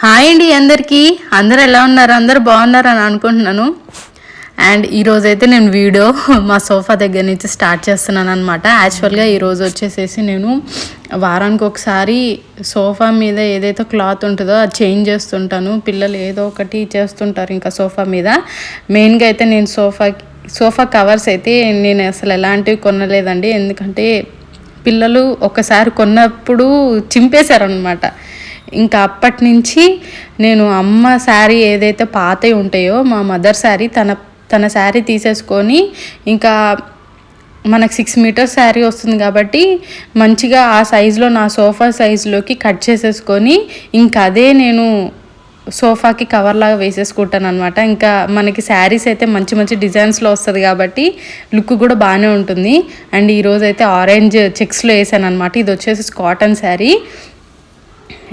Hi అండి అందరికీ. అందరు ఎలా ఉన్నారు? అందరు బాగున్నారు అని అనుకుంటున్నాను. అండ్ ఈరోజు అయితే నేను వీడియో మా సోఫా దగ్గర నుంచి స్టార్ట్ చేస్తున్నాను అనమాట యాక్చువల్గా ఈరోజు వచ్చేసేసి నేను వారానికి ఒకసారి సోఫా మీద ఏదైతే క్లాత్ ఉంటుందో అది చేంజ్ చేస్తుంటాను. పిల్లలు ఏదో ఒకటి చేస్తుంటారు ఇంకా సోఫా మీద. మెయిన్గా అయితే నేను సోఫా సోఫా కవర్స్ అయితే నేను అసలు ఎలాంటివి కొనలేదండి. ఎందుకంటే పిల్లలు ఒకసారి కొన్నప్పుడు చింపేశారనమాట ఇంకా అప్పటి నుంచి నేను అమ్మ శారీ ఏదైతే పాతవి ఉంటాయో మా మదర్ శారీ తన తన శారీ తీసేసుకొని ఇంకా మనకు సిక్స్ మీటర్స్ శారీ వస్తుంది కాబట్టి మంచిగా ఆ సైజులో నా సోఫా సైజులోకి కట్ చేసేసుకొని ఇంకా అదే నేను సోఫాకి కవర్లాగా వేసేసుకుంటాను అనమాట ఇంకా మనకి శారీస్ అయితే మంచి మంచి డిజైన్స్లో వస్తుంది కాబట్టి లుక్ కూడా బాగానే ఉంటుంది. అండ్ ఈరోజు అయితే ఆరెంజ్ చెక్స్లో వేసాను అనమాట ఇది వచ్చేసి కాటన్ శారీ.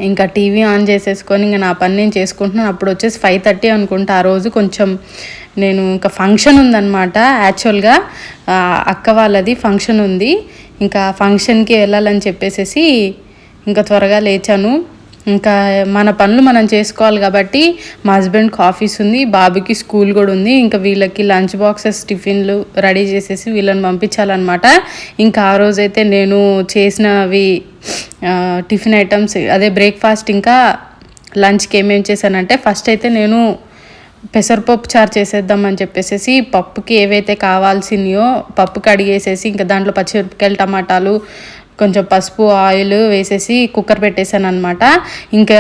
ఇంకా టీవీ ఆన్ చేసేసుకొని ఇంకా నా పని నేను చేసుకుంటున్నాను. అప్పుడు వచ్చేసి ఫైవ్ థర్టీ అనుకుంటా. ఆ రోజు కొంచెం నేను ఇంకా ఫంక్షన్ ఉందన్నమాట. యాక్చువల్గా అక్క వాళ్ళది ఫంక్షన్ ఉంది. ఇంకా ఫంక్షన్కి వెళ్ళాలని చెప్పేసేసి ఇంకా త్వరగా లేచాను. ఇంకా మన పనులు మనం చేసుకోవాలి కాబట్టి మా హస్బెండ్కి ఆఫీస్ ఉంది బాబుకి స్కూల్ కూడా ఉంది. ఇంకా వీళ్ళకి లంచ్ బాక్సెస్ టిఫిన్లు రెడీ చేసేసి వీళ్ళని పంపించాలన్నమాట. ఇంకా ఆ రోజైతే నేను చేసినవి టిఫిన్ ఐటమ్స్ అదే బ్రేక్ఫాస్ట్ ఇంకా లంచ్కి ఏమేమి చేశానంటే ఫస్ట్ అయితే నేను పెసరపప్పు చారు చేసేద్దామని చెప్పేసి పప్పుకి ఏవైతే కావాల్సినయో పప్పు కడిగేసేసి ఇంకా దాంట్లో పచ్చిమిరపకాయలు టమాటాలు కొంచెం పసుపు ఆయిల్ వేసేసి కుక్కర్ పెట్టేశాను అనమాట ఇంకా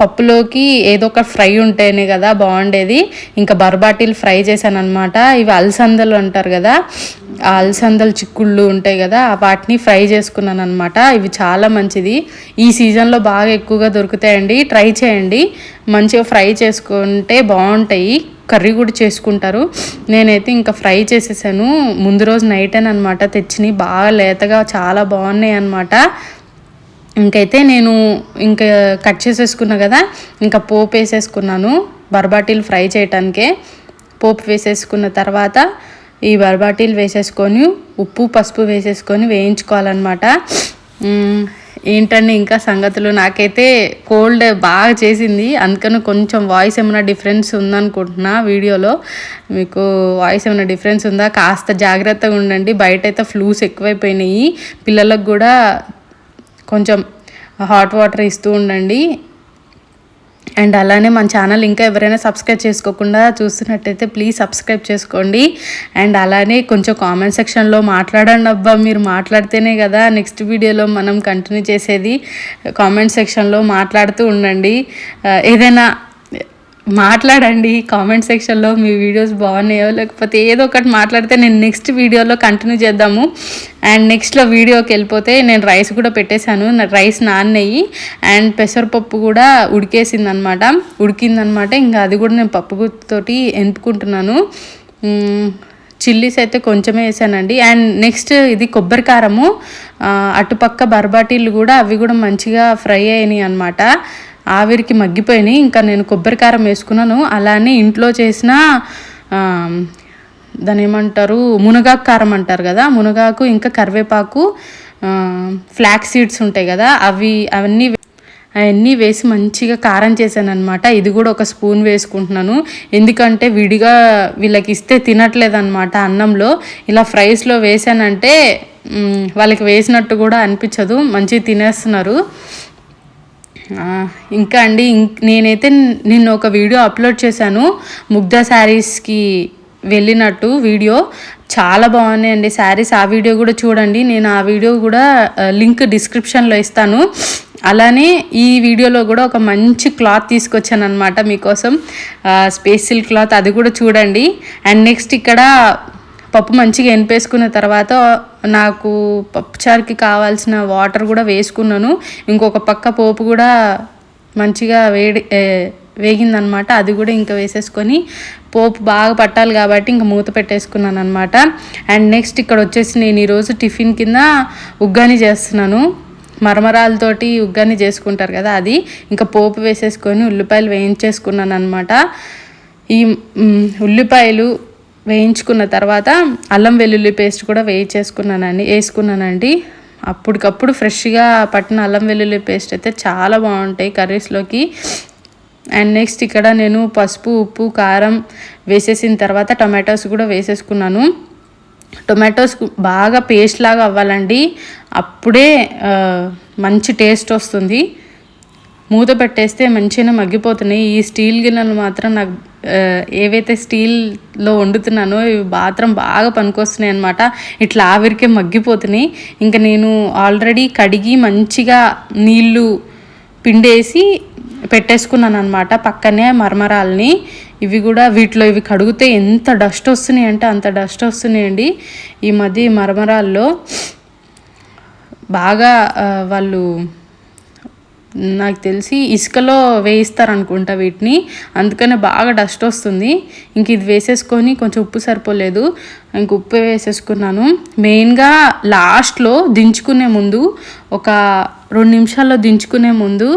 పప్పులోకి ఏదో ఒక ఫ్రై ఉంటేనే కదా బాగుండేది. ఇంకా బర్బాటీలు ఫ్రై చేశాను అనమాట ఇవి అలసందలు అంటారు కదా ఆ అలసందలు చిక్కుళ్ళు ఉంటాయి కదా వాటిని ఫ్రై చేసుకున్నాను అనమాట ఇవి చాలా మంచిది. ఈ సీజన్లో బాగా ఎక్కువగా దొరుకుతాయండి. ట్రై చేయండి. మంచిగా ఫ్రై చేసుకుంటే బాగుంటాయి. కర్రీ కూడా చేసుకుంటారు. నేనైతే ఇంకా ఫ్రై చేసేసాను. ముందు రోజు నైట్ అని అనమాట తెచ్చినవి బాగా లేతగా చాలా బాగున్నాయి అనమాట ఇంకైతే నేను ఇంకా కట్ చేసేసుకున్నా కదా ఇంకా పోపు వేసేసుకున్నాను. బర్బాటీలు ఫ్రై చేయటానికే పోపు వేసేసుకున్న తర్వాత ఈ బర్బాటీలు వేసేసుకొని ఉప్పు పసుపు వేసేసుకొని వేయించుకోవాలన్నమాట. ఏంటండి ఇంకా సంగతులు? నాకైతే కోల్డ్ బాగా చేసింది. అందుకని కొంచెం వాయిస్ ఏమైనా డిఫరెన్స్ ఉందనుకుంటున్నా వీడియోలో. మీకు వాయిస్ ఏమైనా డిఫరెన్స్ ఉందా? కాస్త జాగ్రత్తగా ఉండండి. బయట అయితే ఫ్లూస్ ఎక్కువైపోయినాయి. పిల్లలకు కూడా కొంచెం హాట్ వాటర్ ఇస్తూ ఉండండి. అండ్ అలానే మన ఛానల్ ఇంకా ఎవరైనా సబ్స్క్రైబ్ చేసుకోకుండా చూస్తున్నట్టయితే ప్లీజ్ సబ్స్క్రైబ్ చేసుకోండి. అండ్ అలానే కొంచెం కామెంట్ సెక్షన్లో మాట్లాడండి అబ్బా మీరు మాట్లాడితేనే కదా నెక్స్ట్ వీడియోలో మనం కంటిన్యూ చేసేది. కామెంట్ సెక్షన్లో మాట్లాడుతూ ఉండండి. ఏదైనా మాట్లాడండి కామెంట్ సెక్షన్లో మీ వీడియోస్ బాగున్నాయో లేకపోతే ఏదో ఒకటి మాట్లాడితే నేను నెక్స్ట్ వీడియోలో కంటిన్యూ చేద్దాము. అండ్ నెక్స్ట్లో వీడియోకి వెళ్ళిపోతే నేను రైస్ కూడా పెట్టేశాను నా రైస్ నాన్నయ్యి అండ్ పెసరపప్పు కూడా ఉడికేసింది అనమాట ఉడికిందనమాట ఇంకా అది కూడా నేను పప్పు తోటి చిల్లీస్ అయితే కొంచెమే వేసానండి. అండ్ నెక్స్ట్ ఇది కొబ్బరి కారము అటుపక్క బర్బాటీలు కూడా అవి కూడా మంచిగా ఫ్రై అయినాయి అనమాట. ఆవిరికి మగ్గిపోయినాయి. ఇంకా నేను కొబ్బరి కారం వేసుకున్నాను. అలానే ఇంట్లో చేసిన దాని ఏమంటారు మునగాకు కారం అంటారు కదా మునగాకు ఇంకా కరివేపాకు ఫ్లాక్ సీడ్స్ ఉంటాయి కదా అవి అవన్నీ అవన్నీ వేసి మంచిగా కారం చేశాను అనమాట ఇది కూడా ఒక స్పూన్ వేసుకుంటున్నాను. ఎందుకంటే విడిగా వీళ్ళకి ఇస్తే తినట్లేదు అనమాట అన్నంలో. ఇలా ఫ్రైస్లో వేసానంటే వాళ్ళకి వేసినట్టు కూడా అనిపించదు. మంచిగా తినేస్తున్నారు. ఇంకా అండి ఇంక్ నేనైతే నిన్న ఒక వీడియో అప్లోడ్ చేశాను. ముగ్ధ శారీస్కి వెళ్ళినట్టు వీడియో. చాలా బాగున్నాయండి శారీస్. ఆ వీడియో కూడా చూడండి. నేను ఆ వీడియో కూడా లింక్ డిస్క్రిప్షన్లో ఇస్తాను. అలానే ఈ వీడియోలో కూడా ఒక మంచి క్లాత్ తీసుకొచ్చాను అనమాట మీకోసం స్పేసిల్ క్లాత్ అది కూడా చూడండి. అండ్ నెక్స్ట్ ఇక్కడ పప్పు మంచిగా ఎనిపేసుకున్న తర్వాత నాకు పప్పుచారుకి కావాల్సిన వాటర్ కూడా వేసుకున్నాను. ఇంకొక పక్క పోపు కూడా మంచిగా వేడి వేగిందనమాట. అది కూడా ఇంకా వేసేసుకొని పోపు బాగా పట్టాలి కాబట్టి ఇంకా మూత పెట్టేసుకున్నాను అనమాట అండ్ నెక్స్ట్ ఇక్కడ వచ్చేసి నేను ఈరోజు టిఫిన్ కింద ఉగ్గాని చేస్తున్నాను. మరమరాలతోటి ఉగ్గాని చేసుకుంటారు కదా అది. ఇంకా పోపు వేసేసుకొని ఉల్లిపాయలు వేయించేసుకున్నాను అనమాట ఈ ఉల్లిపాయలు వేయించుకున్న తర్వాత అల్లం వెల్లుల్లి పేస్ట్ కూడా వేయించేసుకున్నానండి వేసుకున్నానండి. అప్పటికప్పుడు ఫ్రెష్గా పట్టిన అల్లం వెల్లుల్లి పేస్ట్ అయితే చాలా బాగుంటాయి కర్రీస్లోకి. అండ్ నెక్స్ట్ ఇక్కడ నేను పసుపు ఉప్పు కారం వేసేసిన తర్వాత టొమాటోస్ కూడా వేసేసుకున్నాను. టొమాటోస్ బాగా పేస్ట్ లాగా అవ్వాలండి. అప్పుడే మంచి టేస్ట్ వస్తుంది. మూత పెట్టేస్తే మంచిగా మగ్గిపోతున్నాయి. ఈ స్టీల్ గిన్నెలు మాత్రం నాకు ఏవైతే స్టీల్లో వండుతున్నానో ఇవి మాత్రం బాగా పనికొస్తున్నాయి అనమాట ఇట్లా ఆవిరికే మగ్గిపోతున్నాయి. ఇంకా నేను ఆల్రెడీ కడిగి మంచిగా నీళ్ళు పిండేసి పెట్టేసుకున్నాను అనమాట పక్కనే మరమరాల్ని. ఇవి కూడా వీటిలో ఇవి కడిగితే ఎంత డస్ట్ వస్తున్నాయి అంటే అంత డస్ట్ వస్తున్నాయండి ఈ మధ్య మర్మరాల్లో మరమరాల్లో బాగా వాళ్ళు నాకు తెలిసి ఇసుకలో వేయిస్తారు అనుకుంటా వీటిని. అందుకనే బాగా డస్ట్ వస్తుంది. ఇంక ఇది వేసేసుకొని కొంచెం ఉప్పు సరిపోలేదు. ఇంక ఉప్పు వేసేసుకున్నాను. మెయిన్గా లాస్ట్లో దించుకునే ముందు ఒక రెండు నిమిషాల్లో దించుకునే ముందు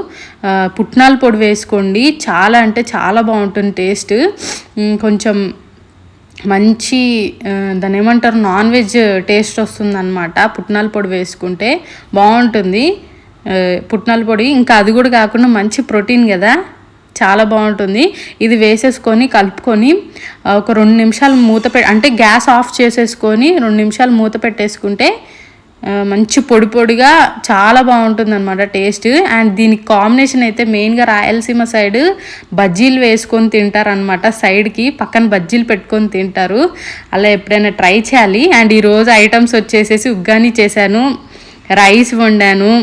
పుట్నాల పొడి వేసుకోండి. చాలా అంటే చాలా బాగుంటుంది టేస్ట్. కొంచెం మంచి దాని దాన్ని ఏమంటారు నాన్ వెజ్ టేస్ట్ వస్తుంది అనమాట పుట్నాల పొడి వేసుకుంటే. బాగుంటుంది. పుట్నాల పొడి. ఇంకా అది కూడా కాకుండా మంచి ప్రోటీన్ కదా. చాలా బాగుంటుంది. ఇది వేసేసుకొని కలుపుకొని ఒక రెండు నిమిషాలు మూత పె అంటే గ్యాస్ ఆఫ్ చేసేసుకొని రెండు నిమిషాలు మూత పెట్టేసుకుంటే మంచి పొడి పొడిగా చాలా బాగుంటుంది అనమాట టేస్ట్. అండ్ దీనికి కాంబినేషన్ అయితే మెయిన్గా రాయలసీమ సైడ్ బజ్జీలు వేసుకొని తింటారనమాట సైడ్కి. పక్కన బజ్జీలు పెట్టుకొని తింటారు. అలా ఎప్పుడైనా ట్రై చేయాలి. అండ్ ఈరోజు ఐటమ్స్ వచ్చేసేసి ఉగ్గాని చేశాను. రైస్ వండాను.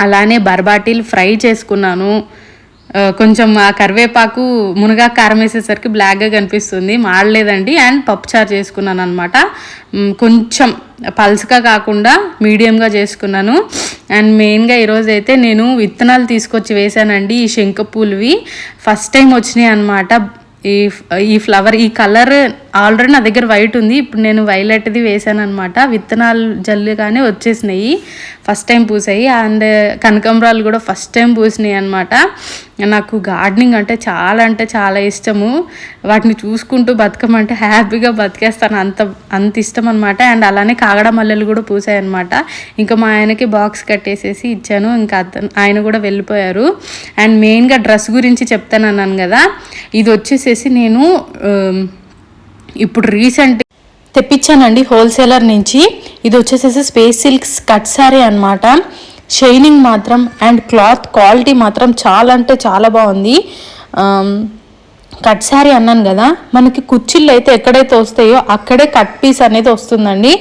అలానే బర్బాటీలు ఫ్రై చేసుకున్నాను. కొంచెం ఆ కరివేపాకు మునగా కారం వేసేసరికి బ్లాక్గా కనిపిస్తుంది. మాడలేదండి. అండ్ పప్పుచారు చేసుకున్నాను అనమాట కొంచెం పల్స్గా కాకుండా మీడియంగా చేసుకున్నాను. అండ్ మెయిన్గా ఈరోజు అయితే నేను విత్తనాలు తీసుకొచ్చి వేశానండి ఈ శంఖపూలువి ఫస్ట్ టైం వచ్చినాయి అనమాట ఈ ఈ ఫ్లవర్ ఈ కలర్ ఆల్రెడీ నా దగ్గర వైట్ ఉంది. ఇప్పుడు నేను వైలెట్ది వేసాను అనమాట విత్తనాలు జల్లుగానే వచ్చేసినాయి. ఫస్ట్ టైం పూసాయి. అండ్ కనకంబరాలు కూడా ఫస్ట్ టైం పూసినాయి అనమాట నాకు గార్డెనింగ్ అంటే చాలా అంటే చాలా ఇష్టము. వాటిని చూసుకుంటూ బతకమంటే హ్యాపీగా బతికేస్తాను. అంత అంత ఇష్టం అనమాట అండ్ అలానే కాగడ మల్లెలు కూడా పూసాయి అనమాట ఇంకా మా ఆయనకి బాక్స్ కట్టేసేసి ఇచ్చాను. ఇంకా అతను ఆయన కూడా వెళ్ళిపోయారు. అండ్ మెయిన్గా డ్రెస్ గురించి చెప్తాను అన్నాను కదా. ఇది వచ్చేసేసి నేను ఇప్పుడు రీసెంట్ తెప్పించానండి హోల్సేలర్ నుంచి. ఇది వచ్చేసేసి స్పేస్ సిల్క్స్ కట్ సారీ అనమాట షైనింగ్ మాత్రం అండ్ క్లాత్ క్వాలిటీ మాత్రం చాలా అంటే చాలా బాగుంది. కట్ శారీ అన్నాను కదా మనకి కుర్చీలు అయితే ఎక్కడైతే వస్తాయో అక్కడే కట్ పీస్ అనేది వస్తుందండి.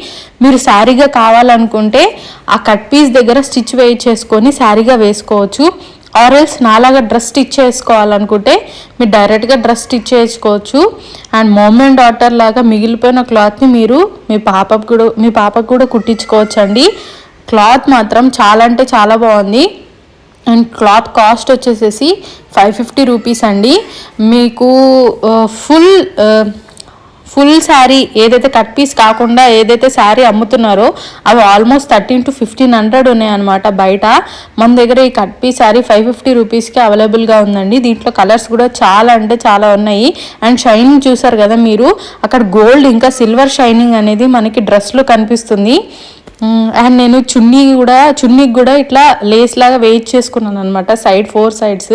మీరు శారీగా కావాలనుకుంటే ఆ కట్ పీస్ దగ్గర స్టిచ్ వేయించేసుకొని శారీగా వేసుకోవచ్చు. ఆర్ఎల్స్ నాలాగా డ్రెస్ స్టిచ్ చేసుకోవాలనుకుంటే మీరు డైరెక్ట్గా డ్రెస్ స్టిచ్ చేసుకోవచ్చు. అండ్ మోమ్ అండ్ డాటర్ లాగా మిగిలిపోయిన క్లాత్ని మీరు మీ పాపకు కూడా మీ పాపకు కూడా కుట్టించుకోవచ్చు అండి క్లాత్ మాత్రం చాలా అంటే చాలా బాగుంది. అండ్ క్లాత్ కాస్ట్ వచ్చేసేసి ఫైవ్ ఫిఫ్టీ రూపీస్ అండి. మీకు ఫుల్ ఫుల్ శారీ ఏదైతే కట్ పీస్ కాకుండా ఏదైతే శారీ అమ్ముతున్నారో అవి almost thirteen to fifteen hundred ఉన్నాయన్నమాట బయట. మన దగ్గర ఈ cut piece sari five fifty రూపీస్కి అవైలబుల్గా ఉందండి. దీంట్లో కలర్స్ కూడా చాలా అంటే చాలా ఉన్నాయి. అండ్ షైనింగ్ చూసారు కదా మీరు అక్కడ గోల్డ్ ఇంకా సిల్వర్ షైనింగ్ అనేది మనకి డ్రెస్లో కనిపిస్తుంది. అండ్ నేను చున్నీ కూడా చున్నీకి కూడా ఇట్లా లేస్ లాగా వెయిట్ చేసుకున్నాను అనమాట సైడ్ ఫోర్ సైడ్స్.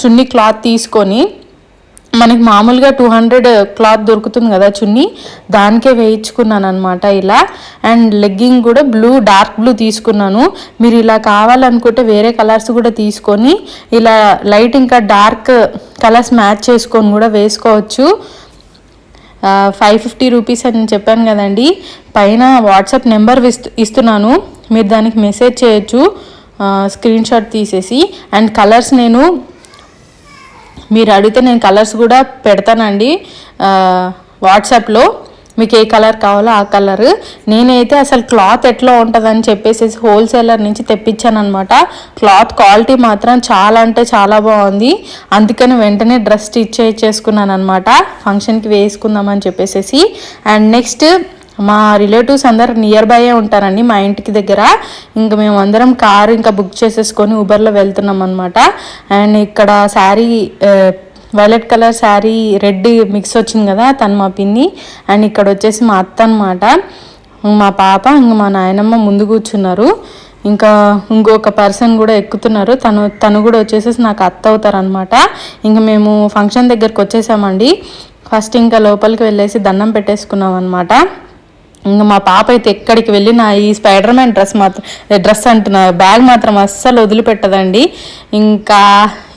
చున్నీ క్లాత్ తీసుకొని. మనకి మామూలుగా టూ హండ్రెడ్ క్లాత్ దొరుకుతుంది కదా చున్నీ దానికే వేయించుకున్నాను అనమాట ఇలా. అండ్ లెగ్గింగ్ కూడా బ్లూ డార్క్ బ్లూ తీసుకున్నాను. మీరు ఇలా కావాలనుకుంటే వేరే కలర్స్ కూడా తీసుకొని ఇలా లైట్ ఇంకా డార్క్ కలర్స్ మ్యాచ్ చేసుకొని కూడా వేసుకోవచ్చు. ఫైవ్ ఫిఫ్టీ రూపీస్ అని చెప్పాను కదండి. పైన వాట్సాప్ నెంబర్ ఇస్తు ఇస్తున్నాను. మీరు దానికి మెసేజ్ చేయొచ్చు. స్క్రీన్ షాట్ తీసేసి. అండ్ కలర్స్ నేను మీరు అడిగితే నేను కలర్స్ కూడా పెడతానండి. వాట్సాప్లో మీకు ఏ కలర్ కావాలో ఆ కలర్. నేనైతే అసలు క్లాత్ ఎట్లా ఉంటుందని చెప్పేసి హోల్సేలర్ నుంచి తెప్పించాను అనమాట క్లాత్ క్వాలిటీ మాత్రం చాలా అంటే చాలా బాగుంది. అందుకని వెంటనే డ్రెస్ స్టిచ్ చేసుకున్నాను అనమాట ఫంక్షన్కి వేసుకుందామని చెప్పేసి అండ్ నెక్స్ట్ మా రిలేటివ్స్ అందరు నియర్ బైయే ఉంటారండి మా ఇంటికి దగ్గర. ఇంకా మేము అందరం కారు ఇంకా బుక్ చేసేసుకొని ఊబర్లో వెళ్తున్నాం అనమాట అండ్ ఇక్కడ sari violet colour sari red mix వచ్చింది కదా తను మా పిన్ని. అండ్ ఇక్కడ వచ్చేసి మా అత్త అనమాట మా పాప ఇంకా మా నాయనమ్మ ముందు కూర్చున్నారు. ఇంకా ఇంకొక పర్సన్ కూడా ఎక్కుతున్నారు. తను తను కూడా వచ్చేసేసి నాకు అత్త అవుతారు అనమాట ఇంకా మేము ఫంక్షన్ దగ్గరకు వచ్చేసామండి. ఫస్ట్ ఇంకా లోపలికి వెళ్ళేసి దండం పెట్టేసుకున్నాం అనమాట ఇంకా మా పాప అయితే ఎక్కడికి వెళ్ళినా ఈ స్పైడర్ మ్యాన్ డ్రెస్ మాత్రం డ్రెస్ అంటున్నా బ్యాగ్ మాత్రం అస్సలు వదిలిపెట్టదండి. ఇంకా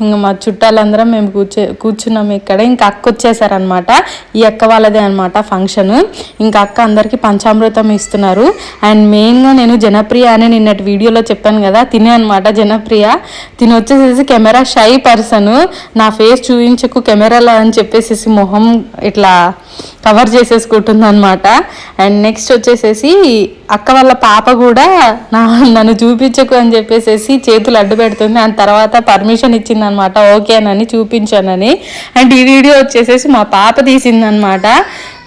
ఇంకా మా చుట్టాలందరం మేము కూర్చో కూర్చున్నాం ఇక్కడ. ఇంకా అక్క వచ్చేసారనమాట ఈ అక్క వాళ్ళదే అనమాట ఫంక్షన్. ఇంకా అక్క అందరికీ పంచామృతం ఇస్తున్నారు. అండ్ మెయిన్గా నేను జనప్రియ అని నిన్నటి వీడియోలో చెప్పాను కదా తినే అనమాట జనప్రియ. తిని వచ్చేసేసి కెమెరా షై పర్సన్. నా ఫేస్ చూపించకు కెమెరాలో అని చెప్పేసి మొహం ఇట్లా కవర్ చేసేసుకుంటుంది అనమాట అండ్ నెక్స్ట్ వచ్చేసేసి అక్క వాళ్ళ పాప కూడా నా నన్ను చూపించకు అని చెప్పేసేసి చేతులు అడ్డు పెడుతుంది అండ్ తర్వాత పర్మిషన్ ఇచ్చింది అనమాట ఓకేనని చూపించానని. అండ్ ఈ వీడియో వచ్చేసేసి మా పాప తీసిందనమాట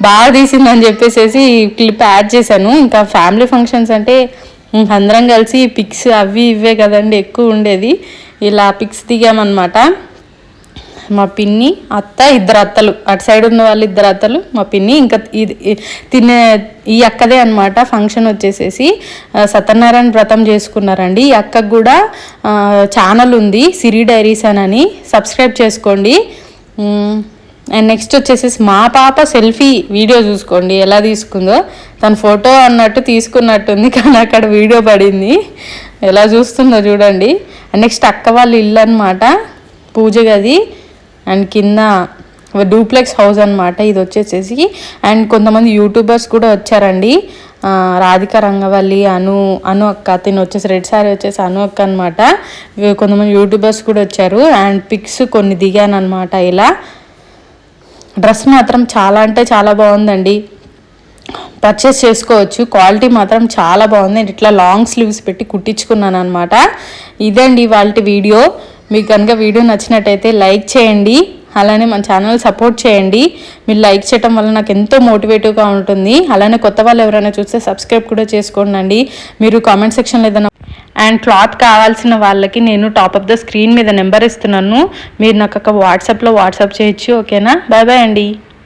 బాగా తీసిందని చెప్పేసేసి క్లిప్ యాడ్ చేశాను. ఇంకా ఫ్యామిలీ ఫంక్షన్స్ అంటే అందరం కలిసి పిక్స్ అవి ఇవే కదండి ఎక్కువ ఉండేది. ఇలా పిక్స్ దిగామన్నమాట. మా పిన్ని అత్త ఇద్దరు అత్తలు. అటు సైడ్ ఉన్న వాళ్ళు ఇద్దరు అత్తలు మా పిన్ని. ఇంకా ఇది తినే ఈ అక్కదే అనమాట ఫంక్షన్ వచ్చేసేసి సత్యనారాయణ వ్రతం చేసుకున్నారండి. ఈ అక్కకు కూడా ఛానల్ ఉంది సిరి డైరీస్ అని సబ్స్క్రైబ్ చేసుకోండి. అండ్ నెక్స్ట్ వచ్చేసేసి మా పాప సెల్ఫీ వీడియో చూసుకోండి. ఎలా తీసుకుందో. తన ఫోటో అన్నట్టు తీసుకున్నట్టుంది కానీ అక్కడ వీడియో పడింది. ఎలా చూస్తుందో చూడండి. నెక్స్ట్ అక్క వాళ్ళ ఇల్లు అనమాట పూజ గది. అండ్ కింద డూప్లెక్స్ హౌస్ అనమాట ఇది వచ్చేసేసి అండ్ కొంతమంది యూట్యూబర్స్ కూడా వచ్చారండి. రాధిక రంగవల్లి అను అను అక్క తిను వచ్చేసి రెడ్ సారీ వచ్చేసి అను అక్క అనమాట కొంతమంది యూట్యూబర్స్ కూడా వచ్చారు. అండ్ పిక్స్ కొన్ని దిగాను అనమాట ఇలా. డ్రెస్ మాత్రం చాలా అంటే చాలా బాగుందండి. పర్చేస్ చేసుకోవచ్చు. క్వాలిటీ మాత్రం చాలా బాగుంది. ఇట్లా లాంగ్ స్లీవ్స్ పెట్టి కుట్టించుకున్నాను అనమాట ఇదండి వాళ్ళ వీడియో. మీకు కనుక వీడియో నచ్చినట్టయితే లైక్ చేయండి. అలానే మన ఛానల్ సపోర్ట్ చేయండి. మీరు లైక్ చేయటం వల్ల నాకు ఎంతో మోటివేటివ్గా ఉంటుంది. అలానే కొత్త వాళ్ళు ఎవరైనా చూస్తే సబ్స్క్రైబ్ కూడా చేసుకోండి మీరు కామెంట్ సెక్షన్లో ఏదైనా అండ్ క్లాత్ కావాల్సిన వాళ్ళకి నేను టాప్ ఆఫ్ ద స్క్రీన్ మీద నెంబర్ ఇస్తున్నాను. మీరు నాకు ఒక వాట్సాప్లో వాట్సాప్ చేయొచ్చు ఓకేనా? బాయ్ బాయ్ అండి.